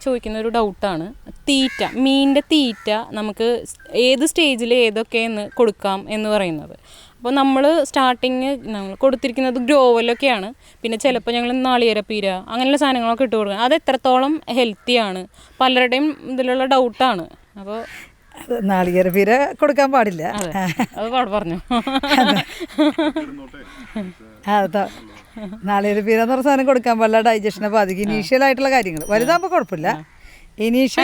ചോദിക്കുന്ന ഒരു ഡൗട്ടാണ് തീറ്റ മീനിന്റെ തീറ്റ നമുക്ക് ഏത് സ്റ്റേജിൽ ഏതൊക്കെയെന്ന് കൊടുക്കാം എന്ന് പറയുന്നത്. അപ്പോൾ നമ്മൾ സ്റ്റാർട്ടിങ് നമ്മൾ കൊടുത്തിരിക്കുന്നത് ഗ്രോവലൊക്കെയാണ് പിന്നെ ചിലപ്പോൾ ഞങ്ങൾ നാളികേരപ്പീര അങ്ങനെയുള്ള സാധനങ്ങളൊക്കെ ഇട്ട് കൊടുക്കുക അത് എത്രത്തോളം ഹെൽത്തിയാണ് പലരുടെയും ഇതിലുള്ള ഡൗട്ടാണ് അപ്പോൾ അത് നാളികേര പീര കൊടുക്കാൻ പാടില്ല. അത്. പാട് പറഞ്ഞു. അതാ. നാളെ പീര എന്ന് പറഞ്ഞ സാധനം കൊടുക്കാൻ പാടില്ല. ഡൈജഷനെ ബാധിക്കും. ഇനീഷ്യൽ ആയിട്ടുള്ള കാര്യങ്ങൾ. വലുതാകുമ്പോൾ കുഴപ്പമില്ല. ഇനീഷ്യൽ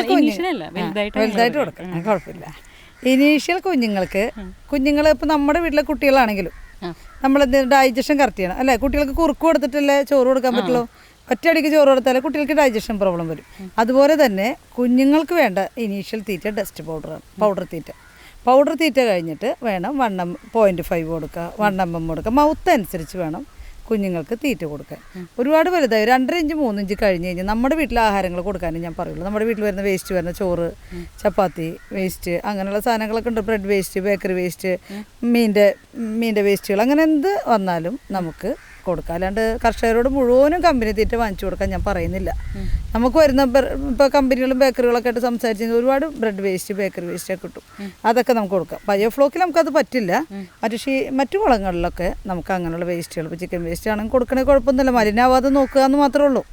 വലുതായിട്ട് കൊടുക്കാം. കുഴപ്പമില്ല. ഇനീഷ്യൽ കുഞ്ഞുങ്ങൾക്ക് കുഞ്ഞുങ്ങൾ ഇപ്പം നമ്മുടെ വീട്ടിലെ കുട്ടികളാണെങ്കിലും നമ്മൾ ഡൈജഷൻ കറക്റ്റ് ചെയ്യണം. അല്ലേ? കുട്ടികൾക്ക് കുറുക്ക് കൊടുത്തിട്ടല്ലേ ചോറ് കൊടുക്കാൻ പറ്റുള്ളൂ? ഒറ്റയടിക്ക് ചോറ് കൊടുത്താലേ കുട്ടികൾക്ക് ഡൈജഷൻ പ്രോബ്ലം വരും. അതുപോലെ തന്നെ കുഞ്ഞുങ്ങൾക്ക് വേണ്ട ഇനീഷ്യൽ തീറ്റ ഡസ്റ്റ് പൗഡറാണ് പൗഡർ തീറ്റ. പൗഡർ തീറ്റ കഴിഞ്ഞിട്ട് വേണം വണ്ണം പോയിന്റ് ഫൈവ് കൊടുക്കുക. വൺ എം എം കൊടുക്കുക. മൗത്ത് അനുസരിച്ച് വേണം കുഞ്ഞുങ്ങൾക്ക് തീറ്റ കൊടുക്കാൻ. ഒരുപാട് വലുതായി. രണ്ടര ഇഞ്ച് മൂന്ന് ഇഞ്ച് കഴിഞ്ഞ് കഴിഞ്ഞാൽ നമ്മുടെ വീട്ടിലെ ആഹാരങ്ങൾ കൊടുക്കാനും ഞാൻ പറയുള്ളൂ. നമ്മുടെ വീട്ടിൽ വരുന്ന വേസ്റ്റ് വരുന്ന ചോറ് ചപ്പാത്തി വേസ്റ്റ് അങ്ങനെയുള്ള സാധനങ്ങളൊക്കെ ഉണ്ട്. ബ്രെഡ് വേസ്റ്റ് ബേക്കറി വേസ്റ്റ് മീന്റെ മീന്റെ വേസ്റ്റുകൾ അങ്ങനെ എന്ത് വന്നാലും നമുക്ക് കൊടുക്കാം. അല്ലാണ്ട് കർഷകരോട് മുഴുവനും കമ്പനി തീറ്റ വാങ്ങിച്ചു കൊടുക്കാൻ ഞാൻ പറയുന്നില്ല. നമുക്ക് വരുന്ന ഇപ്പോൾ കമ്പനികളും ബേക്കറികളൊക്കെ ആയിട്ട് സംസാരിച്ച് ഒരുപാട് ബ്രെഡ് വേസ്റ്റ് ബേക്കറി വേസ്റ്റ് ഒക്കെ കിട്ടും. അതൊക്കെ നമുക്ക് കൊടുക്കാം. ബയോഫ്ലോക്കിൽ നമുക്കത് പറ്റില്ല. മറ്റു ഷീ മറ്റു കുളങ്ങളിലൊക്കെ നമുക്ക് അങ്ങനെയുള്ള വേസ്റ്റുകൾ ഇപ്പോൾ ചിക്കൻ വേസ്റ്റ് ആണെങ്കിൽ കൊടുക്കണേ കുഴപ്പമൊന്നുമില്ല. മലിനാവാതെ നോക്കുക എന്ന് മാത്രമേ ഉള്ളൂ.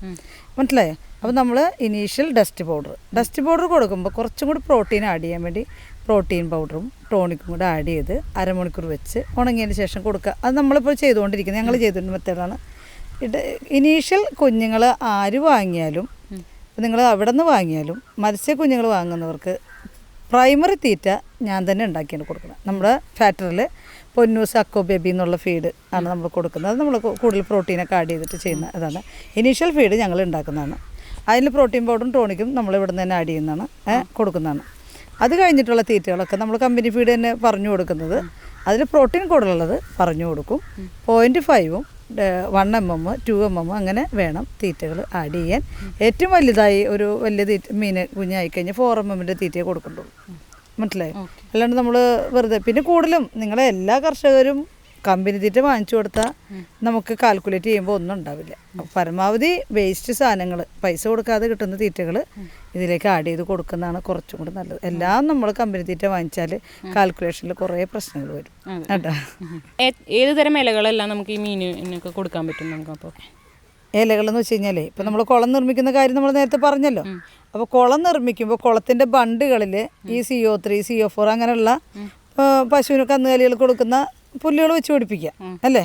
മനസ്സിലായോ? അപ്പോൾ നമ്മൾ initial dust powder dust powder കൊടുക്കുമ്പോൾ കുറച്ചും കൂടി പ്രോട്ടീൻ ആഡ് ചെയ്യാൻ വേണ്ടി പ്രോട്ടീൻ പൗഡറും ടോണിക്കും കൂടെ ആഡ് ചെയ്ത് അരമണിക്കൂർ വെച്ച് ഉണങ്ങിയതിന് ശേഷം കൊടുക്കുക. അത് നമ്മളിപ്പോൾ ചെയ്തുകൊണ്ടിരിക്കുന്നത്. ഞങ്ങൾ ചെയ്തിട്ടുണ്ട് മെത്തേഡാണ്. ഇത് ഇനീഷ്യൽ കുഞ്ഞുങ്ങൾ ആര് വാങ്ങിയാലും നിങ്ങൾ അവിടെ നിന്ന് വാങ്ങിയാലും മത്സ്യ കുഞ്ഞുങ്ങൾ വാങ്ങുന്നവർക്ക് പ്രൈമറി തീറ്റ ഞാൻ തന്നെ ഉണ്ടാക്കിയാണ് കൊടുക്കുന്നത്. നമ്മുടെ ഫാക്ടറിയിൽ പൊന്നൂസ് അക്കോ ബേബി എന്നുള്ള ഫീഡ് ആണ് നമ്മൾ കൊടുക്കുന്നത്. അത് നമ്മൾ കൂടുതൽ പ്രോട്ടീനൊക്കെ ആഡ് ചെയ്തിട്ട് ചെയ്യുന്ന അതാണ്. ഇനീഷ്യൽ ഫീഡ് ഞങ്ങൾ ഉണ്ടാക്കുന്നതാണ്. അതിൽ പ്രോട്ടീൻ പൗഡറും ടോണിക്കും നമ്മൾ ഇവിടെ നിന്ന് തന്നെ ആഡ് ചെയ്യുന്നതാണ് കൊടുക്കുന്നതാണ്. അത് കഴിഞ്ഞിട്ടുള്ള തീറ്റകളൊക്കെ നമ്മൾ കമ്പനി ഫീഡ് തന്നെ പറഞ്ഞു കൊടുക്കുന്നത്. അതിൽ പ്രോട്ടീൻ കൂടുതലുള്ളത് പറഞ്ഞു കൊടുക്കും. പോയിന്റ് ഫൈവും one M M two M M അങ്ങനെ വേണം തീറ്റകൾ ആഡ് ചെയ്യാൻ. ഏറ്റവും വലുതായി ഒരു വലിയ തീറ്റ മീൻ കുഞ്ഞായി കഴിഞ്ഞാൽ ഫോർ എം എമ്മിന്റെ തീറ്റയെ കൊടുക്കുന്നുള്ളൂ മനസ്സിലായി? അല്ലാണ്ട് നമ്മൾ വെറുതെ പിന്നെ കൂടുതലും നിങ്ങളെ എല്ലാ കർഷകരും കമ്പനി തീറ്റ വാങ്ങിച്ചു കൊടുത്താൽ നമുക്ക് കാൽക്കുലേറ്റ് ചെയ്യുമ്പോൾ ഒന്നും ഉണ്ടാവില്ല. പരമാവധി വേസ്റ്റ് സാധനങ്ങൾ പൈസ കൊടുക്കാതെ കിട്ടുന്ന തീറ്റകൾ ഇതിലേക്ക് ആഡ് ചെയ്ത് കൊടുക്കുന്നതാണ് കുറച്ചും കൂടി നല്ലത്. എല്ലാം നമ്മൾ കമ്പനി തീറ്റ വാങ്ങിച്ചാൽ കാൽക്കുലേഷനിൽ കുറേ പ്രശ്നങ്ങൾ വരും. കേട്ടോ? ഏത് തരം ഇലകളെല്ലാം നമുക്ക് ഈ മീനിനൊക്കെ കൊടുക്കാൻ പറ്റും നമുക്കപ്പോൾ ഇലകളെന്ന് വെച്ച് കഴിഞ്ഞാലേ ഇപ്പം നമ്മൾ കുളം നിർമ്മിക്കുന്ന കാര്യം നമ്മൾ നേരത്തെ പറഞ്ഞല്ലോ. അപ്പോൾ കുളം നിർമ്മിക്കുമ്പോൾ കുളത്തിന്റെ ബണ്ടുകളിൽ ഈ C O three C O four അങ്ങനെയുള്ള പശുവിന് കന്നുകാലികൾ കൊടുക്കുന്ന പുല്ലുകൾ വെച്ച് പിടിപ്പിക്കുക അല്ലേ?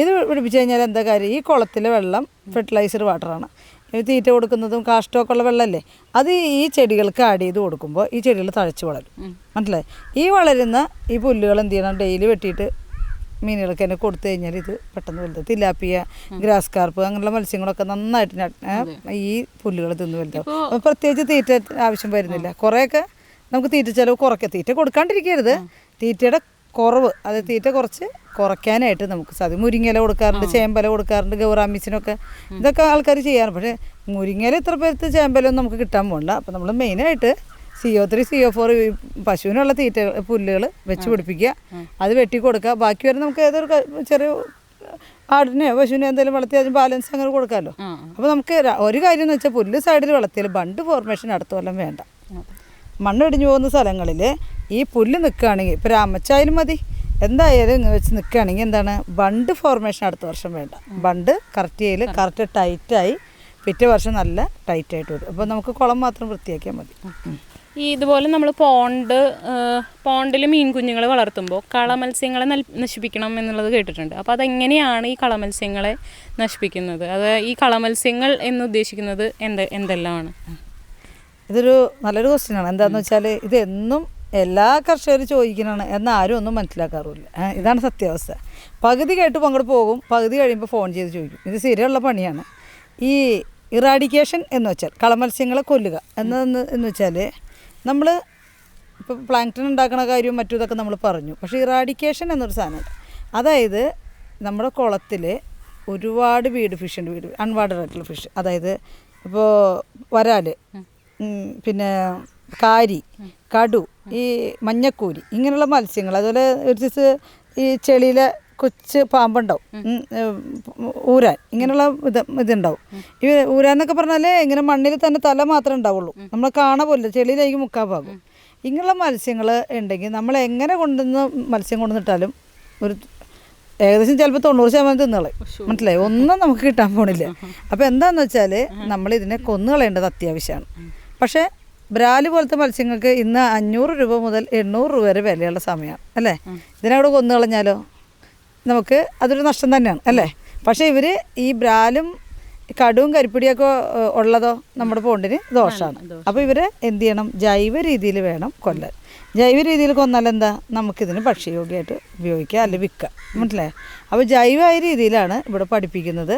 ഇത് പിടിപ്പിച്ച് കഴിഞ്ഞാൽ എന്താ കാര്യം? ഈ കുളത്തിലെ വെള്ളം ഫെർട്ടിലൈസർ വാട്ടറാണ് ഇത് തീറ്റ കൊടുക്കുന്നതും കാഷ്ടമൊക്കെ ഉള്ള വെള്ളമല്ലേ? അത് ഈ ചെടികൾക്ക് ആഡ് ചെയ്ത് കൊടുക്കുമ്പോൾ ഈ ചെടികൾ തഴച്ച് വളരും. മനസ്സിലായി? ഈ വളരുന്ന ഈ പുല്ലുകൾ എന്ത് ചെയ്യണം? ഡെയിലി വെട്ടിയിട്ട് മീനുകൾക്ക് തന്നെ കൊടുത്തു കഴിഞ്ഞാൽ ഇത് പെട്ടെന്ന് വലുത് തിലാപ്പിയ ഗ്രാസ് കാർപ്പ് അങ്ങനെയുള്ള മത്സ്യങ്ങളൊക്കെ നന്നായിട്ട് ഈ പുല്ലുകൾ തിന്ന് വലുതാവും. പ്രത്യേകിച്ച് തീറ്റ ആവശ്യം വരുന്നില്ല. കുറേയൊക്കെ നമുക്ക് തീറ്റ ചിലവ് കുറയ്ക്കുക തീറ്റ കൊടുക്കാണ്ടിരിക്കരുത്. തീറ്റയുടെ കുറവ്. അത് തീറ്റ കുറച്ച് കുറയ്ക്കാനായിട്ട് നമുക്ക് സാധിക്കും മുരിങ്ങല കൊടുക്കാറുണ്ട് ചേമ്പല കൊടുക്കാറുണ്ട് ഗൗറാമീസിനൊക്കെ ഇതൊക്കെ ആൾക്കാർ ചെയ്യാറുണ്ട് പക്ഷേ മുരിങ്ങല ഇത്ര പേരത്ത് ചേമ്പലൊന്നും നമുക്ക് കിട്ടാൻ പോകണ്ട അപ്പോൾ നമ്മൾ മെയിനായിട്ട് C O three C O four പശുവിനുള്ള തീറ്റ പുല്ലുകൾ വെച്ച് പിടിപ്പിക്കുക. അത് വെട്ടി കൊടുക്കുക. ബാക്കി വരെ നമുക്ക് ഏതൊരു ചെറിയ ആടിനെയോ പശുവിനെ എന്തെങ്കിലും വളർത്തി അതിന് ബാലൻസ് അങ്ങനെ കൊടുക്കാമല്ലോ. അപ്പോൾ നമുക്ക് ഒരു കാര്യം എന്ന് വെച്ചാൽ പുല്ല് സൈഡിൽ വളർത്തിയാൽ ബണ്ട് ഫോർമേഷൻ അടുത്ത കൊല്ലം വേണ്ട. മണ്ണിടിഞ്ഞു പോകുന്ന സ്ഥലങ്ങളിൽ ഈ പുല്ല് നിൽക്കുകയാണെങ്കിൽ ഇപ്പോൾ രാമച്ചായാലും മതി. എന്തായാലും ഇങ്ങനെ വെച്ച് നിൽക്കുകയാണെങ്കിൽ എന്താണ്? ബണ്ട് ഫോർമേഷൻ അടുത്ത വർഷം വേണ്ട. ബണ്ട് കറക്റ്റ് ചെയ്യൽ കറക്റ്റ് ടൈറ്റായി പിറ്റേ വർഷം നല്ല ടൈറ്റായിട്ട് വരും. അപ്പോൾ നമുക്ക് കുളം മാത്രം വൃത്തിയാക്കിയാൽ മതി. ഈ ഇതുപോലെ നമ്മൾ പോണ്ട് പോണ്ടിൽ മീൻ കുഞ്ഞുങ്ങൾ വളർത്തുമ്പോൾ കളമത്സ്യങ്ങളെ നൽ- നശിപ്പിക്കണം എന്നുള്ളത് കേട്ടിട്ടുണ്ട്. അപ്പോൾ അതെങ്ങനെയാണ് ഈ കളമത്സ്യങ്ങളെ നശിപ്പിക്കുന്നത്? അത് ഈ കളമത്സ്യങ്ങൾ എന്ന് ഉദ്ദേശിക്കുന്നത് എന്ത് എന്തെല്ലാമാണ്? ഇതൊരു നല്ലൊരു ക്വസ്റ്റ്യനാണ് എന്താണെന്ന് വെച്ചാൽ ഇത് എന്നും എല്ലാ കർഷകരും ചോദിക്കുന്നതാണ് എന്നാൽ ആരും ഒന്നും മനസ്സിലാക്കാറുമില്ല. ഏ, ഇതാണ് സത്യാവസ്ഥ. പകുതി കേട്ട് അങ്ങോട്ട് പോകും പകുതി കഴിയുമ്പോൾ ഫോൺ ചെയ്ത് ചോദിക്കും. ഇത് സ്ഥിരമുള്ള പണിയാണ്. ഈ ഇറാഡിക്കേഷൻ എന്ന് വെച്ചാൽ കളമത്സ്യങ്ങളെ കൊല്ലുക എന്നതെന്ന് എന്ന് വെച്ചാൽ നമ്മൾ ഇപ്പോൾ പ്ലാങ്ക്ടൺ ഉണ്ടാക്കുന്ന കാര്യവും മറ്റും ഇതൊക്കെ നമ്മൾ പറഞ്ഞു. പക്ഷേ ഇറാഡിക്കേഷൻ എന്നൊരു സാധനമുണ്ട് അതായത് നമ്മുടെ കുളത്തിൽ ഒരുപാട് വീട് ഫിഷ് ഉണ്ട്. വീട് അൺവാർഡഡ് ആയിട്ടുള്ള ഫിഷ് അതായത് ഇപ്പോൾ വരാൽ പിന്നെ കാരി കടു ഈ മഞ്ഞക്കൂരി ഇങ്ങനെയുള്ള മത്സ്യങ്ങൾ. അതുപോലെ ഒരു ദിവസം ഈ ചെളിയിലെ കൊച്ച് പാമ്പുണ്ടാവും. ഊരാൻ. ഇങ്ങനെയുള്ള ഇത് ഇതുണ്ടാവും. ഈ ഊരാൻ എന്നൊക്കെ പറഞ്ഞാൽ ഇങ്ങനെ മണ്ണിൽ തന്നെ തല മാത്രമേ ഉണ്ടാവുള്ളൂ. നമ്മൾ കാണാൻ പോലില്ല. ചെളിയിലേക്ക് മുക്കാൻ പാകും ഇങ്ങനെയുള്ള മത്സ്യങ്ങൾ ഉണ്ടെങ്കിൽ നമ്മൾ എങ്ങനെ കൊണ്ടുവന്ന് മത്സ്യം കൊണ്ടുവന്നിട്ടാലും ഒരു ഏകദേശം ചിലപ്പോൾ തൊണ്ണൂറ് ശതമാനം തിന്നുകളെ. മനസ്സിലായി? ഒന്നും നമുക്ക് കിട്ടാൻ പോണില്ല. അപ്പോൾ എന്താണെന്ന് വെച്ചാൽ നമ്മൾ ഇതിനെ കൊന്നു കളയേണ്ടത് അത്യാവശ്യമാണ് പക്ഷേ ബ്രാൽ പോലത്തെ മത്സ്യങ്ങൾക്ക് ഇന്ന് അഞ്ഞൂറ് രൂപ മുതൽ എണ്ണൂറ് രൂപ വരെ വിലയുള്ള സമയമാണ് അല്ലേ? ഇതിനവിടെ കൊന്നു കളഞ്ഞാലോ നമുക്ക് അതൊരു നഷ്ടം തന്നെയാണ് അല്ലേ? പക്ഷേ ഇവർ ഈ ബ്രാലും കടുവും കരിപ്പിടിയൊക്കെ ഉള്ളതോ നമ്മുടെ പോണ്ടിന് ദോഷമാണ് അപ്പോൾ ഇവരെ എന്ത് ചെയ്യണം? ജൈവ രീതിയിൽ വേണം കൊല്ലാൻ. ജൈവ രീതിയിൽ കൊന്നാൽ എന്താ? നമുക്കിതിന് ഭക്ഷ്യയോഗ്യമായിട്ട് ഉപയോഗിക്കാം അല്ലെങ്കിൽ വിൽക്കാം മനസ്സിലായോ? അപ്പോൾ ജൈവമായ രീതിയിലാണ് ഇവിടെ പഠിപ്പിക്കുന്നത്.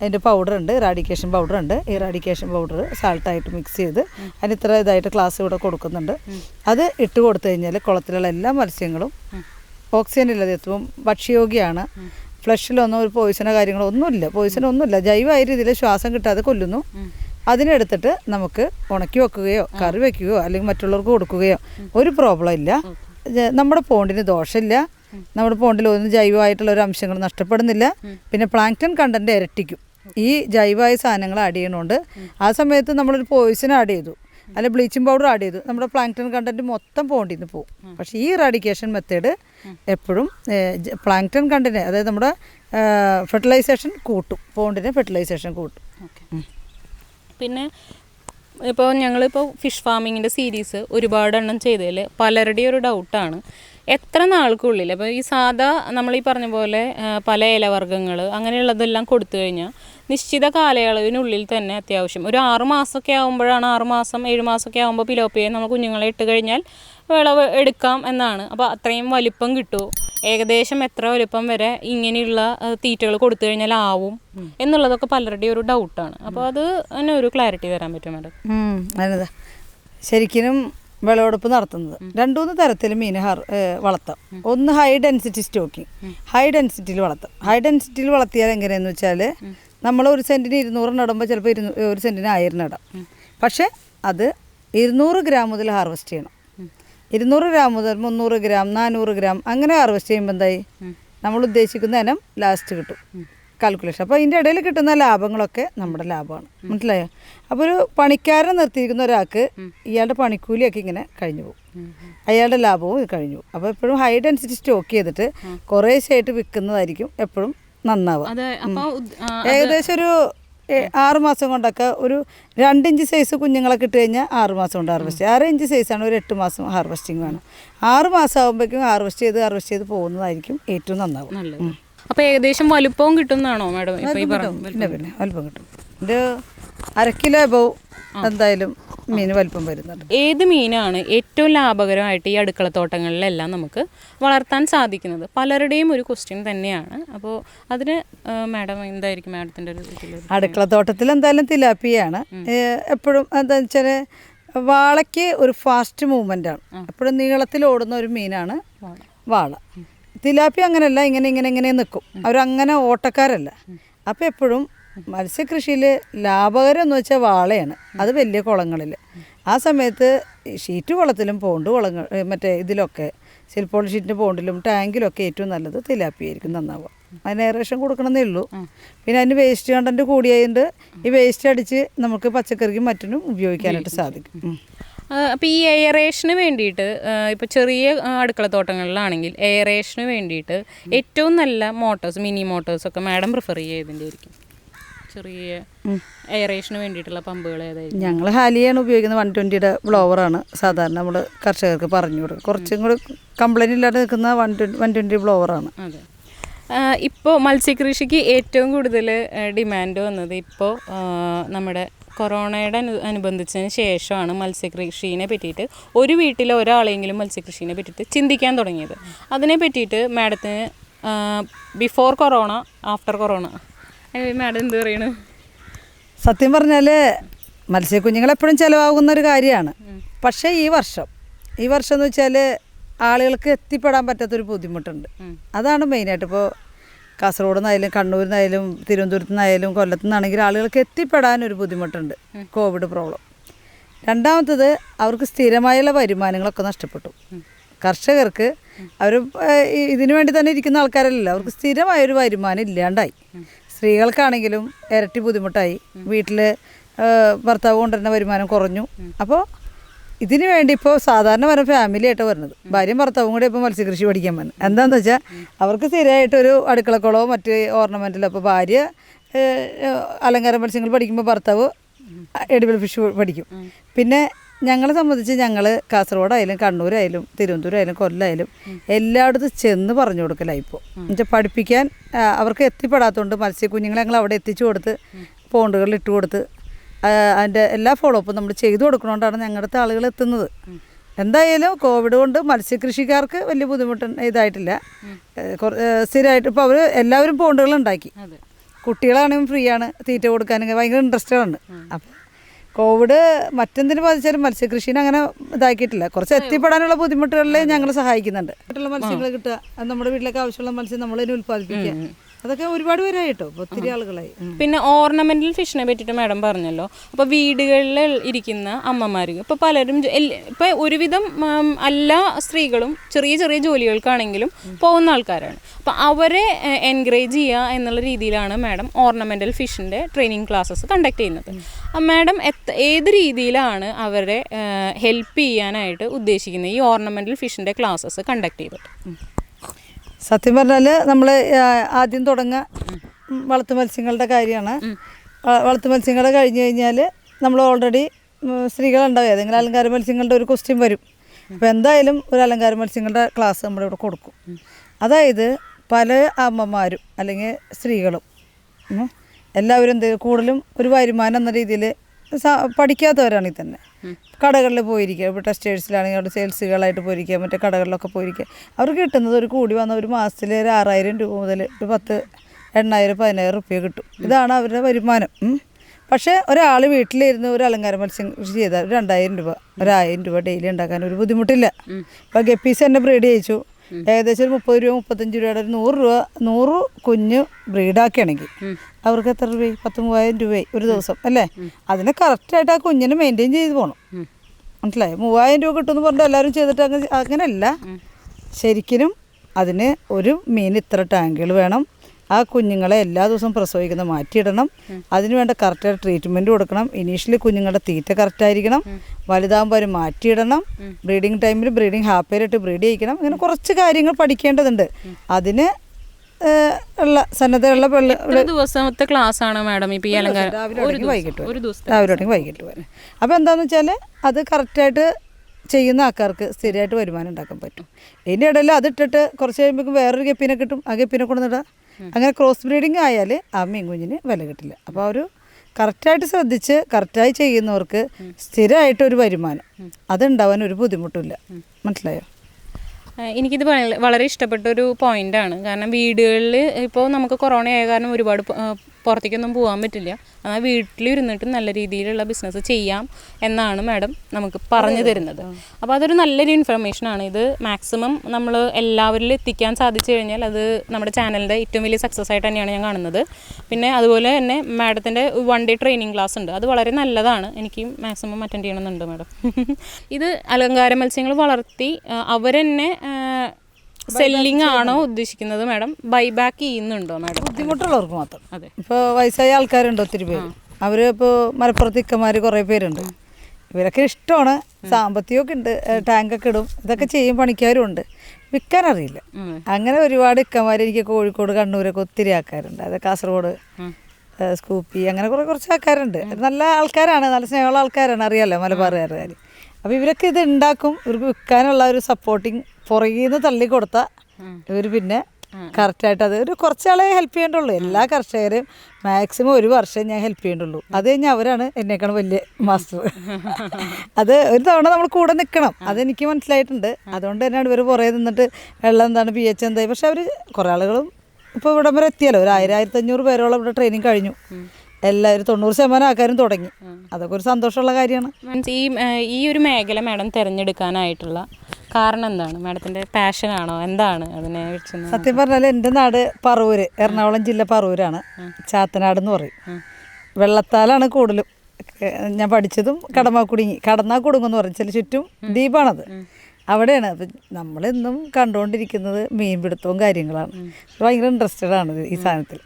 അതിന്റെ പൗഡർ ഉണ്ട് റാഡിക്കേഷൻ പൗഡർ ഉണ്ട് ഈ റാഡിക്കേഷൻ പൗഡർ സാൾട്ടായിട്ട് മിക്സ് ചെയ്ത് അതിന് ഇത്ര ഇതായിട്ട് ക്ലാസ് ഇവിടെ കൊടുക്കുന്നുണ്ട്. അത് ഇട്ട് കൊടുത്തു കഴിഞ്ഞാൽ കുളത്തിലുള്ള എല്ലാ മത്സ്യങ്ങളും ഓക്സിജൻ ഇല്ലാതെ എത്തുമ്പം ഭക്ഷ്യയോഗ്യമാണ്. ഫ്ലഷിലൊന്നും ഒരു പോയിസനോ കാര്യങ്ങളോ ഒന്നുമില്ല. പോയിസൺ ഒന്നുമില്ല. ജൈവമായ രീതിയിൽ ശ്വാസം കിട്ടാതെ കൊല്ലുന്നു. അതിനെടുത്തിട്ട് നമുക്ക് ഉണക്കി വെക്കുകയോ കറി വെക്കുകയോ അല്ലെങ്കിൽ മറ്റുള്ളവർക്ക് കൊടുക്കുകയോ ഒരു പ്രോബ്ലം ഇല്ല. നമ്മുടെ പോണ്ടിന് ദോഷമില്ല. നമ്മുടെ പോണ്ടിൽ ഒന്നും ജൈവമായിട്ടുള്ള ഒരു അംശങ്ങൾ നഷ്ടപ്പെടുന്നില്ല. പിന്നെ പ്ലാങ്ക്ടൺ കണ്ടന്റ് ഇരട്ടിക്കും. ഈ ജൈവമായ സാധനങ്ങൾ ആഡ് ചെയ്യണോണ്ട് ആ സമയത്ത് നമ്മളൊരു പോയിസൺ ആഡ് ചെയ്തു. അല്ലെ ബ്ലീച്ചിങ് പൗഡർ ആഡ് ചെയ്തു. നമ്മുടെ പ്ലാങ്ക്ടൺ കണ്ടന്റ് മൊത്തം പോണ്ടിന്ന് പോകും പക്ഷേ ഈ റാഡിക്കേഷൻ മെത്തേഡ് എപ്പോഴും പ്ലാങ്ക്ടൺ കണ്ടന്റ് അതായത് നമ്മുടെ ഫെർട്ടിലൈസേഷൻ കൂട്ടും. പോണ്ടിന് ഫെർട്ടിലൈസേഷൻ കൂട്ടും. പിന്നെ ഇപ്പോൾ ഞങ്ങളിപ്പോൾ ഫിഷ് ഫാമിങ്ങിന്റെ സീരീസ് ഒരുപാട് എണ്ണം ചെയ്തതിൽ പലരുടെയും ഒരു ഡൗട്ടാണ് എത്ര നാൾക്കുള്ളിൽ അപ്പോൾ ഈ സാധാ നമ്മൾ ഈ പറഞ്ഞ പോലെ പല ഇലവർഗങ്ങൾ അങ്ങനെയുള്ളതെല്ലാം കൊടുത്തു കഴിഞ്ഞാൽ നിശ്ചിത കാലയളവിനുള്ളിൽ തന്നെ അത്യാവശ്യം. ഒരു ആറ് മാസമൊക്കെ ആകുമ്പോഴാണ് ആറ് മാസം ഏഴ് മാസമൊക്കെ ആകുമ്പോൾ പിലോപ്പിയെ നമ്മൾ കുഞ്ഞുങ്ങളെ ഇട്ട് കഴിഞ്ഞാൽ വിളവ് എടുക്കാം എന്നാണ്. അപ്പോൾ അത്രയും വലിപ്പം കിട്ടുമോ ഏകദേശം എത്ര വലിപ്പം വരെ ഇങ്ങനെയുള്ള തീറ്റകൾ കൊടുത്തു കഴിഞ്ഞാൽ ആവും എന്നുള്ളതൊക്കെ പലരുടെയും ഒരു ഡൗട്ടാണ് അപ്പോൾ അത് തന്നെ ഒരു ക്ലാരിറ്റി തരാൻ പറ്റും മാഡം ശരിക്കും വിളവെടുപ്പ് നടത്തുന്നത്. രണ്ടുമൂന്ന് തരത്തിൽ മീൻ വളർത്താം. ഒന്ന് ഹൈ ഡെൻസിറ്റി സ്റ്റോക്കിംഗ് ഹൈ ഡെൻസിറ്റിയിൽ വളർത്താം. ഹൈ ഡെൻസിറ്റിയിൽ വളർത്തിയാൽ എങ്ങനെയാന്ന് വെച്ചാൽ നമ്മൾ ഒരു സെന്റിന് ഇരുന്നൂറ് ഇടുമ്പോൾ ചിലപ്പോൾ ഇരുന്നൂ ഒരു സെന്റിന് ആയിരം ഇടാം പക്ഷേ അത് ഇരുന്നൂറ് ഗ്രാം മുതൽ ഹാർവെസ്റ്റ് ചെയ്യണം. ഇരുന്നൂറ് ഗ്രാം മുതൽ മുന്നൂറ് ഗ്രാം നാനൂറ് ഗ്രാം അങ്ങനെ ഹാർവെസ്റ്റ് ചെയ്യുമ്പോൾ എന്തായി? നമ്മൾ ഉദ്ദേശിക്കുന്ന ഇനം ലാസ്റ്റ് കിട്ടും. കാൽക്കുലേഷൻ അപ്പോൾ ഇതിന്റെ ഇടയിൽ കിട്ടുന്ന ലാഭങ്ങളൊക്കെ നമ്മുടെ ലാഭമാണ്. മനസ്സിലായോ? അപ്പോൾ ഒരു പണിക്കാരനെ നിർത്തിയിരിക്കുന്ന ഒരാൾക്ക് ഇയാളുടെ പണിക്കൂലിയൊക്കെ ഇങ്ങനെ കഴിഞ്ഞു പോകും. അയാളുടെ ലാഭവും ഇത് കഴിഞ്ഞു പോകും. അപ്പോൾ എപ്പോഴും ഹൈ ഡെൻസിറ്റി സ്റ്റോക്ക് ചെയ്തിട്ട് കുറേശ്ശായിട്ട് വിൽക്കുന്നതായിരിക്കും എപ്പോഴും നന്നാവുക. ഏകദേശം ഒരു ആറ് മാസം കൊണ്ടൊക്കെ ഒരു രണ്ട് ഇഞ്ച് സൈസ് കുഞ്ഞുങ്ങളെ കിട്ടി കഴിഞ്ഞാൽ ആറ് മാസം കൊണ്ട് ഹാർവെസ്റ്റ് ആറ് ഇഞ്ച് സൈസാണ് ഒരു എട്ട് മാസം ഹാർവെസ്റ്റിംഗ് വേണം. ആറ് മാസം ആകുമ്പോഴേക്കും ഹാർവെസ്റ്റ് ചെയ്ത് ഹാർവെസ്റ്റ് ചെയ്ത് പോകുന്നതായിരിക്കും ഏറ്റവും നന്നാവും അപ്പോൾ ഏകദേശം വലുപ്പവും കിട്ടുന്നതാണോ മാഡം? ഇപ്പോൾ ഈ പറഞ്ഞു പിന്നെ പിന്നെ വലിപ്പം കിട്ടും. ഇത് അര കിലോ എബവ് എന്തായാലും മീൻ വലുപ്പം വരുന്നുണ്ട്. ഏത് മീനാണ് ഏറ്റവും ലാഭകരമായിട്ട് ഈ അടുക്കളത്തോട്ടങ്ങളിലെല്ലാം നമുക്ക് വളർത്താൻ സാധിക്കുന്നത്? പലരുടെയും ഒരു ക്വസ്റ്റ്യൻ തന്നെയാണ്. അപ്പോൾ അതിന് മാഡം എന്തായിരിക്കും മാഡത്തിന്റെ ഒരു അടുക്കള അടുക്കളത്തോട്ടത്തിൽ എന്തായാലും തിലാപ്പിയാണ്. എപ്പോഴും എന്താ വെച്ചാൽ വാളയ്ക്ക് ഒരു ഫാസ്റ്റ് മൂവ്മെന്റ് ആണ്. എപ്പോഴും നീളത്തിൽ ഓടുന്ന ഒരു മീനാണ് വാള. തിലാപ്പി അങ്ങനെയല്ല ഇങ്ങനെ ഇങ്ങനെ ഇങ്ങനെ നിൽക്കും അവരങ്ങനെ ഓട്ടക്കാരല്ല. അപ്പോൾ എപ്പോഴും മത്സ്യകൃഷിയിൽ ലാഭകരം എന്ന് വെച്ചാൽ വാളയാണ്. അത് വലിയ കുളങ്ങളിൽ ആ സമയത്ത് ഷീറ്റ് കുളത്തിലും പോണ്ട് കുളങ്ങൾ മറ്റേ ഇതിലൊക്കെ ചിലപ്പോൾ ഷീറ്റിന്റെ പോണ്ടിലും ടാങ്കിലൊക്കെ ഏറ്റവും നല്ലത് തിലാപ്പിയായിരിക്കും നന്നാവുക. അതിന് എയറേഷൻ കൊടുക്കണമെന്നേ ഉള്ളൂ. പിന്നെ അതിന് വേസ്റ്റ് കണ്ടന്റ് കൂടിയതുകൊണ്ട് ഈ വേസ്റ്റ് അടിച്ച് നമുക്ക് പച്ചക്കറിക്കും മറ്റിനും ഉപയോഗിക്കാനായിട്ട് സാധിക്കും. അപ്പോൾ ഈ എയറേഷന് വേണ്ടിയിട്ട് ഇപ്പോൾ ചെറിയ അടുക്കള അടുക്കളത്തോട്ടങ്ങളിലാണെങ്കിൽ എയറേഷന് വേണ്ടിയിട്ട് ഏറ്റവും നല്ല മോട്ടോഴ്സ് മിനി മോട്ടോഴ്സ് ഒക്കെ മാഡം പ്രിഫർ ചെയ്തതിന്റെ ആയിരിക്കും ചെറിയ എയറേഷന് വേണ്ടിയിട്ടുള്ള പമ്പുകൾ ഏതായിരിക്കും? ഞങ്ങൾ ഹാലിയാണ് ഉപയോഗിക്കുന്നത് വൺ ട്വന്റിയുടെ ബ്ലോവറാണ് സാധാരണ നമ്മൾ കർഷകർക്ക് പറഞ്ഞു കൊടുക്കുക കുറച്ചും കൂടി കംപ്ലൈന്റ് ഇല്ലാതെ നിൽക്കുന്ന വൺ ട്വന്റി വൺ ട്വന്റി ബ്ലോവറാണ് അതെ. ഇപ്പോൾ മത്സ്യകൃഷിക്ക് ഏറ്റവും കൂടുതൽ ഡിമാൻഡ് വന്നത് ഇപ്പോൾ നമ്മുടെ കൊറോണയുടെ അനു അനുബന്ധിച്ചതിന് ശേഷമാണ് മത്സ്യകൃഷിനെ പറ്റിയിട്ട് ഒരു വീട്ടിലെ ഒരാളെങ്കിലും മത്സ്യകൃഷിനെ പറ്റിയിട്ട് ചിന്തിക്കാൻ തുടങ്ങിയത്. അതിനെ പറ്റിയിട്ട് മാഡത്തിന് before corona after corona. Madam എന്ത് പറയണു? സത്യം പറഞ്ഞാൽ മത്സ്യക്കുഞ്ഞുങ്ങൾ എപ്പോഴും ചിലവാകുന്ന ഒരു കാര്യമാണ്. പക്ഷേ ഈ വർഷം ഈ വർഷം എന്ന് വെച്ചാൽ ആളുകൾക്ക് എത്തിപ്പെടാൻ പറ്റാത്തൊരു ബുദ്ധിമുട്ടുണ്ട്. അതാണ് മെയിനായിട്ട് ഇപ്പോൾ കാസർഗോഡ് നിന്നായാലും കണ്ണൂർ നിന്നായാലും തിരുവനന്തപുരത്ത് നിന്നായാലും കൊല്ലത്ത് നിന്നാണെങ്കിൽ ആളുകൾക്ക് എത്തിപ്പെടാൻ ഒരു ബുദ്ധിമുട്ടുണ്ട് കോവിഡ് പ്രോബ്ലം രണ്ടാമത്തത് അവർക്ക് സ്ഥിരമായുള്ള വരുമാനങ്ങളൊക്കെ നഷ്ടപ്പെട്ടു. കർഷകർക്ക് അവർ ഇതിനു വേണ്ടി തന്നെ ഇരിക്കുന്ന ആൾക്കാരല്ലല്ലോ. അവർക്ക് സ്ഥിരമായൊരു വരുമാനം ഇല്ലാണ്ടായി. സ്ത്രീകൾക്കാണെങ്കിലും ഇരട്ടി ബുദ്ധിമുട്ടായി. വീട്ടിൽ ഭർത്താവ് കൊണ്ടുവരുന്ന വരുമാനം കുറഞ്ഞു. അപ്പോൾ ഇതിന് വേണ്ടി ഇപ്പോൾ സാധാരണ പറഞ്ഞ ഫാമിലി ആയിട്ട് വരുന്നത്. ഭാര്യയും ഭർത്താവും കൂടി ഇപ്പോൾ മത്സ്യകൃഷി പഠിക്കാൻ വന്നു. എന്താണെന്ന് വെച്ചാൽ അവർക്ക് സ്ഥിരമായിട്ടൊരു അടുക്കളക്കുളമോ മറ്റ് ഓർണമെന്റിലോ അപ്പോൾ ഭാര്യ അലങ്കാര മത്സ്യങ്ങൾ പഠിക്കുമ്പോൾ ഭർത്താവ് എഡിബിൾ ഫിഷ് പഠിക്കും. പിന്നെ ഞങ്ങളെ സംബന്ധിച്ച് ഞങ്ങൾ കാസർഗോഡായാലും കണ്ണൂരായാലും തിരുവനന്തപുരമായാലും കൊല്ലമായാലും എല്ലായിടത്തും ചെന്ന് പറഞ്ഞു കൊടുക്കലായി ഇപ്പോൾ എന്നുവെച്ചാൽ പഠിപ്പിക്കാൻ അവർക്ക് എത്തിപ്പെടാത്തതുകൊണ്ട് മത്സ്യക്കുഞ്ഞുങ്ങളെ ഞങ്ങൾ അവിടെ എത്തിച്ചു കൊടുത്ത് പോണ്ടുകളിൽ ഇട്ട് കൊടുത്ത് അതിന്റെ എല്ലാ ഫോളോ അപ്പും നമ്മൾ ചെയ്തു കൊടുക്കണോണ്ടാണ് ഞങ്ങളുടെ ആളുകൾ എത്തുന്നത്. എന്തായാലും കോവിഡ് കൊണ്ട് മത്സ്യകൃഷിക്കാർക്ക് വലിയ ബുദ്ധിമുട്ട് ഇതായിട്ടില്ല. സ്ഥിരമായിട്ട് ഇപ്പോൾ അവർ എല്ലാവരും പോണ്ടുകൾ ഉണ്ടാക്കി. കുട്ടികളാണെങ്കിലും ഫ്രീ ആണ് തീറ്റ കൊടുക്കാനൊക്കെ ഭയങ്കര ഇൻട്രസ്റ്റഡ് ആണ് അപ്പം കോവിഡ് മറ്റെന്തിനു ബാധിച്ചാലും മത്സ്യകൃഷിനെ അങ്ങനെ ഇതാക്കിയിട്ടില്ല. കുറച്ച് എത്തിപ്പെടാനുള്ള ബുദ്ധിമുട്ടുകളിൽ ഞങ്ങൾ സഹായിക്കുന്നുണ്ട്. മത്സ്യങ്ങൾ കിട്ടുക. അത് നമ്മുടെ വീട്ടിലേക്ക് ആവശ്യമുള്ള മത്സ്യം നമ്മൾ തന്നെ ഉൽപ്പാദിപ്പിക്കുക. അതൊക്കെ ഒരുപാട് പേരായി കേട്ടോ ഒത്തിരി ആളുകളായി. പിന്നെ ഓർണമെന്റൽ ഫിഷിനെ പറ്റിയിട്ട് മാഡം പറഞ്ഞല്ലോ. അപ്പൊ വീടുകളിൽ ഇരിക്കുന്ന അമ്മമാർ ഇപ്പൊ പലരും ഇപ്പൊ ഒരുവിധം എല്ലാ സ്ത്രീകളും ചെറിയ ചെറിയ ജോലികൾക്കാണെങ്കിലും പോകുന്ന ആൾക്കാരാണ്. അപ്പൊ അവരെ എൻകറേജ് ചെയ്യുക എന്നുള്ള രീതിയിലാണ് മാഡം ഓർണമെന്റൽ ഫിഷിന്റെ ട്രെയിനിങ് ക്ലാസ്സസ് കണ്ടക്ട് ചെയ്യുന്നത്. മാഡം ഏത് രീതിയിലാണ് അവരെ ഹെൽപ്പ് ചെയ്യാനായിട്ട് ഉദ്ദേശിക്കുന്നത് ഈ ഓർണമെന്റൽ ഫിഷിന്റെ ക്ലാസ്സസ് കണ്ടക്ട് ചെയ്തിട്ട്? സത്യം പറഞ്ഞാൽ നമ്മൾ ആദ്യം തുടങ്ങുക. വളർത്തു മത്സ്യങ്ങളുടെ കാര്യമാണ്. വളർത്തു മത്സ്യങ്ങൾ കഴിഞ്ഞ് കഴിഞ്ഞാൽ നമ്മൾ ഓൾറെഡി സ്ത്രീകളുണ്ടാവും. ഏതെങ്കിലും അലങ്കാര മത്സ്യങ്ങളുടെ ഒരു ക്വസ്റ്റ്യൻ വരും. അപ്പോൾ എന്തായാലും ഒരു അലങ്കാര മത്സ്യങ്ങളുടെ ക്ലാസ് നമ്മളിവിടെ കൊടുക്കും. അതായത് പല അമ്മമാരും അല്ലെങ്കിൽ സ്ത്രീകളും എല്ലാവരും എന്ത് കൂടുതലും ഒരു വരുമാനം എന്ന രീതിയിൽ പഠിക്കാത്തവരാണെങ്കിൽ തന്നെ കടകളിൽ പോയിരിക്കുക. ഇപ്പോൾ ടെക്സ്റ്റൈൽസിലാണെങ്കിൽ അവിടെ സെയിൽസുകളായിട്ട് പോയിരിക്കുക. മറ്റേ കടകളിലൊക്കെ പോയിരിക്കുക. അവർക്ക് കിട്ടുന്നത് ഒരു കൂടി വന്ന ഒരു മാസത്തിൽ ഒരു ആറായിരം രൂപ മുതൽ ഒരു പത്ത് എണ്ണായിരം പതിനായിരം റുപ്യ കിട്ടും. ഇതാണ് അവരുടെ വരുമാനം. പക്ഷേ ഒരാൾ വീട്ടിലിരുന്ന് ഒരു അലങ്കാര മത്സ്യം കൃഷി ചെയ്താൽ രണ്ടായിരം രൂപ ഒരായിരം രൂപ ഡെയിലി ഉണ്ടാക്കാൻ ഒരു ബുദ്ധിമുട്ടില്ല. ഇപ്പോൾ ഗപ്പീസ് തന്നെ ബ്രീഡ് ചെയ്യിച്ചു. ഏകദേശം ഒരു മുപ്പത് രൂപ മുപ്പത്തഞ്ച് രൂപയുടെ ഒരു നൂറ് രൂപ നൂറ് കുഞ്ഞ് ബ്രീഡാക്കുകയാണെങ്കിൽ അവർക്ക് എത്ര രൂപയായി? പത്ത് മൂവായിരം രൂപയായി ഒരു ദിവസം അല്ലേ? അതിനെ കറക്റ്റായിട്ട് ആ കുഞ്ഞിനെ മെയിന്റെയിൻ ചെയ്ത് പോകണം മനസ്സിലായി? മൂവായിരം രൂപ കിട്ടുമെന്ന് പറഞ്ഞിട്ട് എല്ലാവരും ചെയ്തിട്ട് അങ്ങ് അങ്ങനെയല്ല. ശരിക്കും അതിന് ഒരു മീൻ ഇത്ര ടാങ്കുകൾ വേണം. ആ കുഞ്ഞുങ്ങളെ എല്ലാ ദിവസവും പ്രസവിക്കുന്ന മാറ്റിയിടണം. അതിന് വേണ്ട കറക്റ്റായിട്ട് ട്രീറ്റ്മെന്റ് കൊടുക്കണം. ഇനീഷ്യലി കുഞ്ഞുങ്ങളുടെ തീറ്റ കറക്റ്റായിരിക്കണം വലുതാകുമ്പോൾ അവർ മാറ്റിയിടണം. ബ്രീഡിങ് ടൈമിൽ ബ്രീഡിങ് ഹാപ്പിയായിട്ട് ബ്രീഡ് ചെയ്യിക്കണം. അങ്ങനെ കുറച്ച് കാര്യങ്ങൾ പഠിക്കേണ്ടതുണ്ട്. അതിന് ഉള്ള സന്നദ്ധയുള്ള പിള്ളേർ ദിവസത്തെ ക്ലാസ് ആണ് മാഡം ഈ അലങ്കാരം? രാവിലെ ഒരു വൈകിട്ട്. ഒരു ദിവസം രാവിലെ ഉണ്ടെങ്കിൽ വൈകിട്ട് വരെ. അപ്പോൾ എന്താണെന്ന് വെച്ചാൽ അത് കറക്റ്റായിട്ട് ചെയ്യുന്ന ആൾക്കാർക്ക് സ്ഥിരമായിട്ട് വരുമാനം ഉണ്ടാക്കാൻ പറ്റും. ഇതിന്റെ ഇടയിൽ അതിട്ടിട്ട് കുറച്ച് കഴിയുമ്പോൾ വേറൊരു ഗപ്പിനെ കിട്ടും. ആ ഗപ്പിനെ കൊണ്ടുവന്നിടാം അങ്ങനെ ക്രോസ് ബ്രീഡിങ് ആയാൽ ആ മീൻ കുഞ്ഞിന് വില കിട്ടില്ല. അപ്പോൾ അവർ കറക്റ്റായിട്ട് ശ്രദ്ധിച്ച് കറക്റ്റായി ചെയ്യുന്നവർക്ക് സ്ഥിരമായിട്ടൊരു വരുമാനം. അതുണ്ടാവാൻ ഒരു ബുദ്ധിമുട്ടില്ല മനസ്സിലായോ? എനിക്കിത് വള- വളരെ ഇഷ്ടപ്പെട്ട ഒരു പോയിന്റാണ് കാരണം വീടുകളിൽ ഇപ്പോൾ നമുക്ക് കൊറോണ ആയ കാരണം ഒരുപാട് പുറത്തേക്കൊന്നും പോകാൻ പറ്റില്ല. എന്നാൽ വീട്ടിലിരുന്നിട്ട് നല്ല രീതിയിലുള്ള ബിസിനസ് ചെയ്യാം എന്നാണ് മാഡം നമുക്ക് പറഞ്ഞു തരുന്നത്. അപ്പോൾ അതൊരു നല്ലൊരു ഇൻഫർമേഷൻ ആണ്. ഇത് മാക്സിമം നമ്മൾ എല്ലാവരിലും എത്തിക്കാൻ സാധിച്ചു കഴിഞ്ഞാൽ അത് നമ്മുടെ ചാനലിന്റെ ഏറ്റവും വലിയ സക്സസ് ആയിട്ട് തന്നെയാണ് ഞാൻ കാണുന്നത്. പിന്നെ അതുപോലെ തന്നെ മാഡത്തിന്റെ വൺ ഡേ ട്രെയിനിങ് ക്ലാസ് ഉണ്ട്. അത് വളരെ നല്ലതാണ്. എനിക്ക് മാക്സിമം അറ്റൻഡ് ചെയ്യണമെന്നുണ്ട് മാഡം ഇത് അലങ്കാര മത്സ്യങ്ങൾ വളർത്തി അവരെന്നെ സെല്ലിംഗ് ആണോ ഉദ്ദേശിക്കുന്നത് മാഡം ബൈബാക്ക് ചെയ്യുന്നുണ്ടോ മാഡം ബുദ്ധിമുട്ടുള്ളവർക്ക് മാത്രം. അതെ. ഇപ്പോൾ വയസ്സായ ആൾക്കാരുണ്ട് ഒത്തിരി പേര്. അവർ ഇപ്പോൾ മലപ്പുറത്ത് ഇക്കന്മാർ കുറേ പേരുണ്ട്. ഇവരൊക്കെ ഇഷ്ടമാണ്. സാമ്പത്തികമൊക്കെ ഉണ്ട്. ടാങ്കൊക്കെ ഇടും. ഇതൊക്കെ ചെയ്യും പണിക്കാരും ഉണ്ട്. വിൽക്കാൻ അറിയില്ല. അങ്ങനെ ഒരുപാട് ഇക്കന്മാർ എനിക്ക് കോഴിക്കോട് കണ്ണൂരൊക്കെ ഒത്തിരി ആൾക്കാരുണ്ട്. അത് കാസർഗോഡ് സ്കൂപ്പി അങ്ങനെ കുറേ കുറച്ച് ആൾക്കാരുണ്ട്. നല്ല ആൾക്കാരാണ്. നല്ല സ്നേഹമുള്ള ആൾക്കാരാണ്. അറിയാലോ മലബാറുകാർ അപ്പോൾ ഇവരൊക്കെ ഇത് ഉണ്ടാക്കും ഇവർക്ക് വിൽക്കാനുള്ള ഒരു സപ്പോർട്ടിങ് പുറകിൽ നിന്ന് തള്ളി കൊടുത്താൽ ഇവർ പിന്നെ കറക്റ്റായിട്ട് അത് ഒരു കുറച്ചാളെ ഹെൽപ്പ് ചെയ്യേണ്ടുള്ളൂ എല്ലാ കർഷകരും മാക്സിമം ഒരു വർഷം ഞാൻ ഹെൽപ്പ് ചെയ്യേണ്ടുള്ളൂ അത് കഴിഞ്ഞാൽ അവരാണ് എന്നെക്കാണ് വലിയ മാസ്റ്റർ അത് ഒരു തവണ നമ്മൾ കൂടെ നിൽക്കണം അതെനിക്ക് മനസ്സിലായിട്ടുണ്ട്. അതുകൊണ്ട് തന്നെയാണ് ഇവർ പുറകെ നിന്നിട്ട് വെള്ളം എന്താണ് പി എച്ച് എന്തായി. പക്ഷെ അവർ കുറേ ആളുകളും ഇപ്പോൾ ഇവിടം വരെ എത്തിയാലോ ഒരു ആയിരം ആയിരത്തി അഞ്ഞൂറ് പേരോളം ഇവിടെ ട്രെയിനിങ് കഴിഞ്ഞു. എല്ലാവരും തൊണ്ണൂറ് ശതമാനം ആൾക്കാരും തുടങ്ങി. അതൊക്കെ ഒരു സന്തോഷമുള്ള കാര്യമാണ്. മീൻസ് ഈ ഈ ഒരു മേഖല മാഡം തിരഞ്ഞെടുക്കാനായിട്ടുള്ള കാരണം എന്താണ്? മാഡത്തിന്റെ പാഷനാണോ? എന്താണ് അതിനെ സത്യം പറഞ്ഞാൽ എന്റെ നാട് പറവൂര്. എറണാകുളം ജില്ല പറവൂരാണ്. ചാത്തനാട് എന്ന് പറയും. വെള്ളത്താലാണ് കൂടുതലും ഞാൻ പഠിച്ചതും കടമാക്കുടുങ്ങി കടന്നാ കുടുങ്ങെന്ന് പറയും. ചില ചുറ്റും ദ്വീപാണത്. അവിടെയാണ്. അപ്പം നമ്മളെന്നും കണ്ടുകൊണ്ടിരിക്കുന്നത് മീൻപിടുത്തവും കാര്യങ്ങളാണ്. ഭയങ്കര ഇൻട്രസ്റ്റഡ് ആണ് ഈ സാധനത്തിൽ.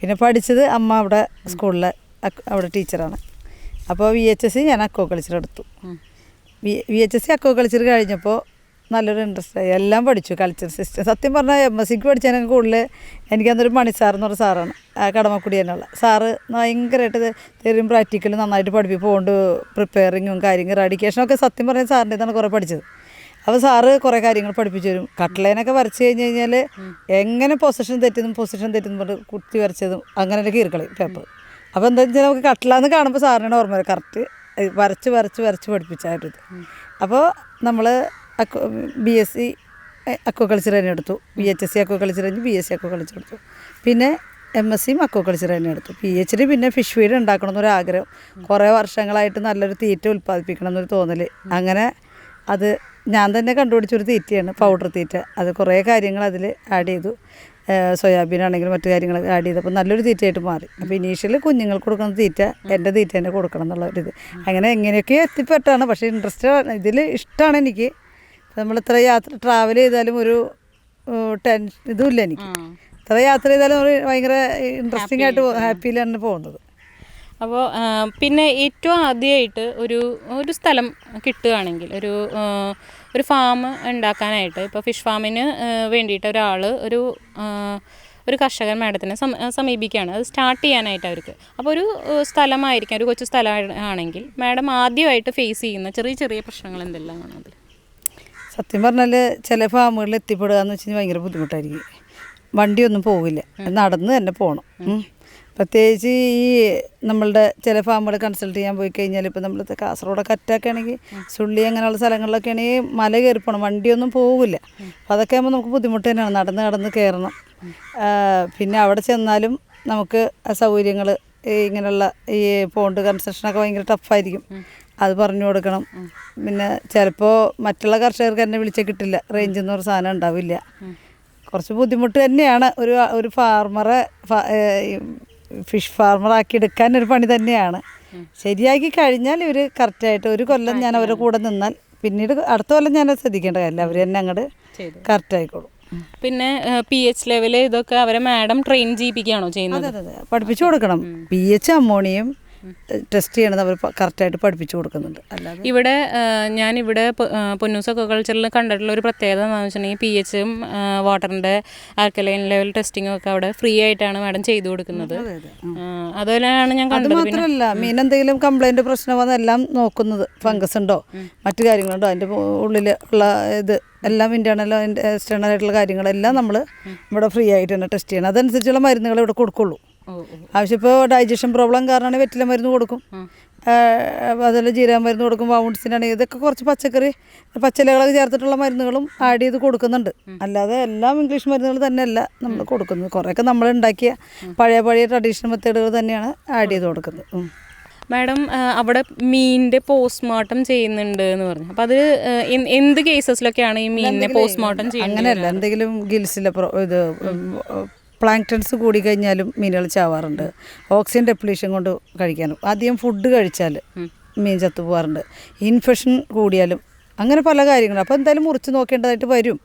പിന്നെ പഠിച്ചത് അമ്മ അവിടെ സ്കൂളിലെ അവിടെ ടീച്ചറാണ്. അപ്പോൾ വി എച്ച് എസ് സി ഞാൻ അക്കോ കൾച്ചർ എടുത്തു. V V H S C aquaculture കഴിഞ്ഞപ്പോൾ നല്ലൊരു ഇൻട്രസ്റ്റ് ആയി. എല്ലാം പഠിച്ചു കൾച്ചർ സിസ്റ്റം സത്യം പറഞ്ഞാൽ എം എസ് സിക്ക് പഠിച്ചതിനൊക്കെ കൂടുതൽ എനിക്കന്നൊരു മണി സാർ എന്ന് പറഞ്ഞ സാറാണ് ആ കടമക്കുടി തന്നെയുള്ള. സാറ് ഭയങ്കരമായിട്ട് തെറിയും പ്രാക്ടിക്കലും നന്നായിട്ട് പഠിപ്പിപ്പോണ്ട് പ്രിപ്പയറിങ്ങും കാര്യങ്ങൾ റെഡിക്കേഷനൊക്കെ സത്യം പറഞ്ഞാൽ സാറിന്റെ ഇതാണ് കുറേ പഠിച്ചത്. അപ്പോൾ സാറ് കുറേ കാര്യങ്ങൾ പഠിപ്പിച്ചു തരും. കട്ട്ലേനൊക്കെ വരച്ച് കഴിഞ്ഞ് കഴിഞ്ഞാൽ എങ്ങനെ പൊസിഷൻ തെറ്റുന്നു പൊസിഷൻ തെറ്റുന്നു പറഞ്ഞ് കുത്തി വരച്ചതും അങ്ങനെ കീറിക്കളയും പേപ്പർ അപ്പോൾ എന്താണെന്ന് വെച്ചാൽ നമുക്ക് കട്ട്ലാന്ന് കാണുമ്പോൾ സാറിനാണ് ഓർമ്മ വരും. കറക്റ്റ് വരച്ച് വരച്ച് വരച്ച് പഠിപ്പിച്ചായിരുന്നു അപ്പോൾ നമ്മൾ aqua B S C aquaculture തന്നെ എടുത്തു. B H S C aquaculture കഴിഞ്ഞ് B S C aquaculture എടുത്തു. പിന്നെ എം എസ് സിയും അക്വ കളിച്ചർ തന്നെ എടുത്തു. പി എച്ച് ഡി പിന്നെ ഫിഷ് ഫീഡ് ഉണ്ടാക്കണം എന്നൊരു ആഗ്രഹം. കുറേ വർഷങ്ങളായിട്ട് നല്ലൊരു തീറ്റ ഉൽപ്പാദിപ്പിക്കണം എന്നൊരു തോന്നൽ അങ്ങനെ അത് ഞാൻ തന്നെ കണ്ടുപിടിച്ചൊരു തീറ്റയാണ് പൗഡർ തീറ്റ. അത് കുറേ കാര്യങ്ങൾ അതിൽ ആഡ് ചെയ്തു. സോയാബീൻ ആണെങ്കിലും മറ്റു കാര്യങ്ങൾ ആഡ് ചെയ്തപ്പോൾ നല്ലൊരു തീറ്റയായിട്ട് മാറി. അപ്പോൾ ഇനീഷ്യലി കുഞ്ഞുങ്ങൾക്ക് കൊടുക്കുന്ന തീറ്റ എന്റെ തീറ്റ തന്നെ കൊടുക്കണം എന്നുള്ള ഒരു ഇത്. അങ്ങനെ എങ്ങനെയൊക്കെ എത്തിപ്പെട്ടാണ് പക്ഷേ ഇൻട്രസ്റ്റ് ഇതിൽ ഇഷ്ടമാണ് എനിക്ക്. നമ്മൾ ഇത്ര യാത്ര ട്രാവൽ ചെയ്താലും ഒരു ടെൻഷൻ ഇതുമില്ല എനിക്ക്. ഇത്ര യാത്ര ചെയ്താലും ഒരു ഭയങ്കര ഇൻട്രസ്റ്റിംഗ് ആയിട്ട് ഹാപ്പിയിലാണ് പോകുന്നത്. അപ്പോൾ പിന്നെ ഏറ്റവും ആദ്യമായിട്ട് ഒരു ഒരു സ്ഥലം കിട്ടുകയാണെങ്കിൽ ഒരു ഒരു ഫാം ഉണ്ടാക്കാനായിട്ട്. ഇപ്പോൾ ഫിഷ് ഫാമിന് വേണ്ടിയിട്ട് ഒരാൾ ഒരു ഒരു കർഷകൻ മാഡത്തിനെ സമീപിക്കുകയാണ്. അത് സ്റ്റാർട്ട് ചെയ്യാനായിട്ട് അവർക്ക്. അപ്പോൾ ഒരു സ്ഥലമായിരിക്കും. ഒരു കൊച്ചു സ്ഥലം ആണെങ്കിൽ മാഡം ആദ്യമായിട്ട് ഫേസ് ചെയ്യുന്ന ചെറിയ ചെറിയ പ്രശ്നങ്ങൾ എന്തെല്ലാമാണ് അതിൽ സത്യം പറഞ്ഞാൽ ചില ഫാമുകളിൽ എത്തിപ്പെടുക എന്ന് വെച്ച് കഴിഞ്ഞാൽ ഭയങ്കര ബുദ്ധിമുട്ടായിരിക്കും. വണ്ടിയൊന്നും പോകില്ല നടന്ന് തന്നെ പോകണം. പ്രത്യേകിച്ച് ഈ നമ്മളുടെ ചില ഫാമുകൾ കൺസൾട്ട് ചെയ്യാൻ പോയി കഴിഞ്ഞാൽ ഇപ്പോൾ നമ്മൾ കാസർഗോഡൊക്കെ അറ്റാക്ക് ആണെങ്കിൽ സുള്ളി അങ്ങനെയുള്ള സ്ഥലങ്ങളിലൊക്കെ ആണെങ്കിൽ മല കയറി പോകണം വണ്ടിയൊന്നും പോകില്ല. അപ്പോൾ അതൊക്കെ ആകുമ്പോൾ നമുക്ക് ബുദ്ധിമുട്ട് തന്നെയാണ്. നടന്ന് നടന്ന് കയറണം. പിന്നെ അവിടെ ചെന്നാലും നമുക്ക് സൗകര്യങ്ങൾ ഇങ്ങനെയുള്ള ഈ പോണ്ട് കൺസ്ട്രക്ഷനൊക്കെ ഭയങ്കര ടഫായിരിക്കും അത് പറഞ്ഞു കൊടുക്കണം. പിന്നെ ചിലപ്പോൾ മറ്റുള്ള കർഷകർക്ക് എന്നെ വിളിച്ചാൽ കിട്ടില്ല. റേഞ്ച് എന്ന് പറഞ്ഞ സാധനം ഉണ്ടാവില്ല. കുറച്ച് ബുദ്ധിമുട്ട് തന്നെയാണ്. ഒരു ഒരു ഫാർമറെ ഫിഷ് ഫാർമറാക്കി എടുക്കാൻ ഒരു പണി തന്നെയാണ്. ശരിയാക്കി കഴിഞ്ഞാൽ ഇവർ കറക്റ്റായിട്ട് ഒരു കൊല്ലം ഞാൻ അവരുടെ കൂടെ നിന്നാൽ പിന്നീട് അടുത്ത കൊല്ലം ഞാൻ ശ്രദ്ധിക്കേണ്ട കാര്യമില്ല അവർ തന്നെ അങ്ങോട്ട് കറക്റ്റ് ആയിക്കോളും. പിന്നെ പി എച്ച് ലെവൽ ഇതൊക്കെ അവരെ മാഡം ട്രെയിൻ ചെയ്യിപ്പിക്കുകയാണോ ചെയ്യുന്നത്? അതെ അതെ പഠിപ്പിച്ചു കൊടുക്കണം. പി എച്ച് അമ്മോണിയം ടെസ്റ്റ് ചെയ്യണത് അവർ കറക്റ്റായിട്ട് പഠിപ്പിച്ചു കൊടുക്കുന്നുണ്ട്. അല്ലാതെ ഇവിടെ ഞാനിവിടെ ഇവിടെ പൊന്നൂസ് അക്വാകൾച്ചറിൽ കണ്ടിട്ടുള്ള ഒരു പ്രത്യേകത എന്താണെന്ന് വെച്ചിട്ടുണ്ടെങ്കിൽ പി എച്ചും വാട്ടറിന്റെ ആൽക്കലൈൻ ലെവൽ ടെസ്റ്റിങ്ങും ഒക്കെ അവിടെ ഫ്രീ ആയിട്ടാണ് മാഡം ചെയ്തു കൊടുക്കുന്നത്. അതുപോലെയാണ് ഞാൻ കണ്ടത് മാത്രമല്ല മീൻ എന്തെങ്കിലും കംപ്ലൈന്റ് പ്രശ്നം വന്നാൽ എല്ലാം നോക്കുന്നത്. ഫംഗസ് ഉണ്ടോ മറ്റു കാര്യങ്ങളുണ്ടോ അതിന്റെ ഉള്ളിൽ ഉള്ള ഇത് എല്ലാം ഇന്റേർണൽ എക്സ്റ്റേണൽ ആയിട്ടുള്ള കാര്യങ്ങളെല്ലാം നമ്മൾ ഇവിടെ ഫ്രീ ആയിട്ട് തന്നെ ടെസ്റ്റ് ചെയ്യണം. അതനുസരിച്ചുള്ള മരുന്നുകൾ ഇവിടെ കൊടുക്കുള്ളൂ. ആവശ്യം ഇപ്പോൾ ഡൈജഷൻ പ്രോബ്ലം കാരണമാണ് വെറ്റില മരുന്ന് കൊടുക്കും. അതുപോലെ ജീരക മരുന്ന് കൊടുക്കും വൗണ്ട്സിനാണെങ്കിൽ ഇതൊക്കെ കുറച്ച് പച്ചക്കറി പച്ചിലകളൊക്കെ ചേർത്തിട്ടുള്ള മരുന്നുകളും ആഡ് ചെയ്ത് കൊടുക്കുന്നുണ്ട്. അല്ലാതെ എല്ലാം ഇംഗ്ലീഷ് മരുന്നുകൾ തന്നെയല്ല നമ്മൾ കൊടുക്കുന്നത്. കുറേയൊക്കെ നമ്മൾ ഉണ്ടാക്കിയ പഴയ പഴയ ട്രഡീഷണൽ മെത്തേഡുകൾ തന്നെയാണ് ആഡ് ചെയ്ത് കൊടുക്കുന്നത്. മാഡം അവിടെ മീനിന്റെ പോസ്റ്റ്മോർട്ടം ചെയ്യുന്നുണ്ട് എന്ന് പറഞ്ഞു. അപ്പൊ അത് എന്ത് കേസസിലൊക്കെയാണ് ഈ മീനിനെ പോസ്റ്റ്മോർട്ടം ചെയ്യുന്നത്? അങ്ങനെയല്ല എന്തെങ്കിലും ഗിൽസിലെ ഇത് പ്ലാങ്ക്ടൺസ് കൂടി കഴിഞ്ഞാലും മീനുകൾ ചാവാറുണ്ട്. ഓക്സിജൻ ഡെപ്ലീഷൻ കൊണ്ട് കഴിക്കാനും. ആദ്യം ഫുഡ് കഴിച്ചാൽ മീൻ ചത്തു പോകാറുണ്ട് ഇൻഫെക്ഷൻ കൂടിയാലും അങ്ങനെ പല കാര്യങ്ങളും. അപ്പോൾ എന്തായാലും മുറിച്ച് നോക്കേണ്ടതായിട്ട് വരും.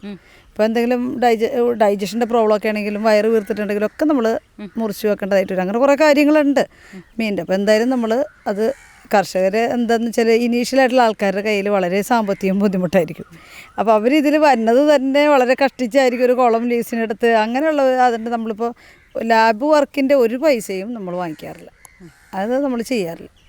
ഇപ്പോൾ എന്തെങ്കിലും ഡൈജ ഡൈജഷന്റെ പ്രോബ്ലം ഒക്കെ ആണെങ്കിലും വയറ് വീർത്തിട്ടുണ്ടെങ്കിലും ഒക്കെ നമ്മൾ മുറിച്ച് വെക്കേണ്ടതായിട്ട് വരും. അങ്ങനെ കുറേ കാര്യങ്ങളുണ്ട് മീനിന്റെ അപ്പോൾ എന്തായാലും നമ്മൾ അത് കർഷകർ എന്താണെന്ന് വെച്ചാൽ ഇനീഷ്യലായിട്ടുള്ള ആൾക്കാരുടെ കയ്യിൽ വളരെ സാമ്പത്തികം ബുദ്ധിമുട്ടായിരിക്കും. അപ്പോൾ അവർ ഇതിൽ വരുന്നത് തന്നെ വളരെ കഷ്ടിച്ചായിരിക്കും ഒരു കുളം ലീസിനെടുത്ത് അങ്ങനെയുള്ള അതുകൊണ്ട് നമ്മളിപ്പോൾ ലാബ് വർക്കിന്റെ ഒരു പൈസയും നമ്മൾ വാങ്ങിക്കാറില്ല. അത് നമ്മൾ ചെയ്യാറില്ല.